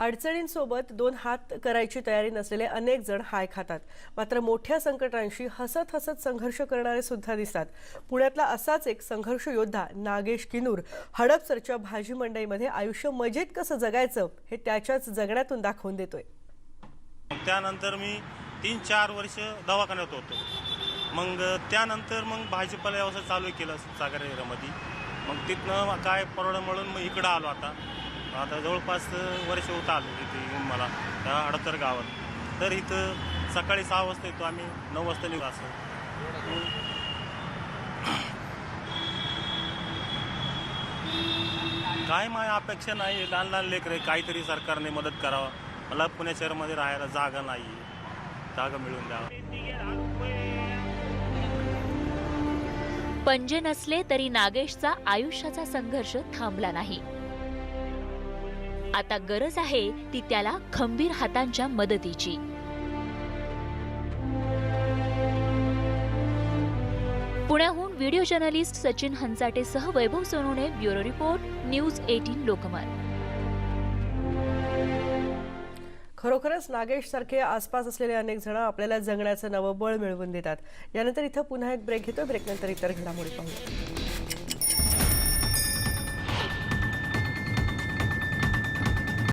अडचणींसोबत दोन हात करायची तयारी नसलेले अनेक जण हाय खातात. मात्र मोठ्या संकटांशी हसत हसत संघर्ष करणारे सुद्धा दिसतात. पुण्यातला असाच एक संघर्ष योद्धा नागेश किनूर हडपसरच्या भाजी मंडईमध्ये आयुष्य मजेत कसं जगायचं हे त्याच्याच जगण्यातून दाखवून देतोय. त्यानंतर मी तीन चार वर्ष दवाखान्यात होतो. मग त्यानंतर मग भाजीपाला व्यवसाय चालू केलं सागर एरियामध्ये मग तिथनं काय परवडं म्हणून मग इकडं आलो आता. आता जवळपास वर्ष होत आलो इथे येऊन मला त्या हडतर गावात. तर इथं सकाळी सहा वाजता येतो आम्ही नऊ वाजता निघू असं. काय माझ्या अपेक्षा नाही लहान लहान लेकरं काहीतरी सरकारने मदत करावं. मला पुणे शहरामध्ये राहायला जागा नाही जागा मिळून द्यावं. पंजे नसले तरी नागेशचा आयुष्याचा संघर्ष थांबला नाही. आता गरज आहे ती त्याला खंबीर हातांच्या मदतीची. पुण्याहून व्हिडिओ जर्नलिस्ट सचिन हंचाटेसह वैभव सोनूने bureau report news eighteen Lokmat. खरोखरच नागेश सारखे आसपास असलेले अनेक जण आपल्याला जगण्याचं नवं बळ मिळवून देतात. यानंतर इथं पुन्हा एक ब्रेक घेतो ब्रेकनंतर इतर घडामोडी पाहूया.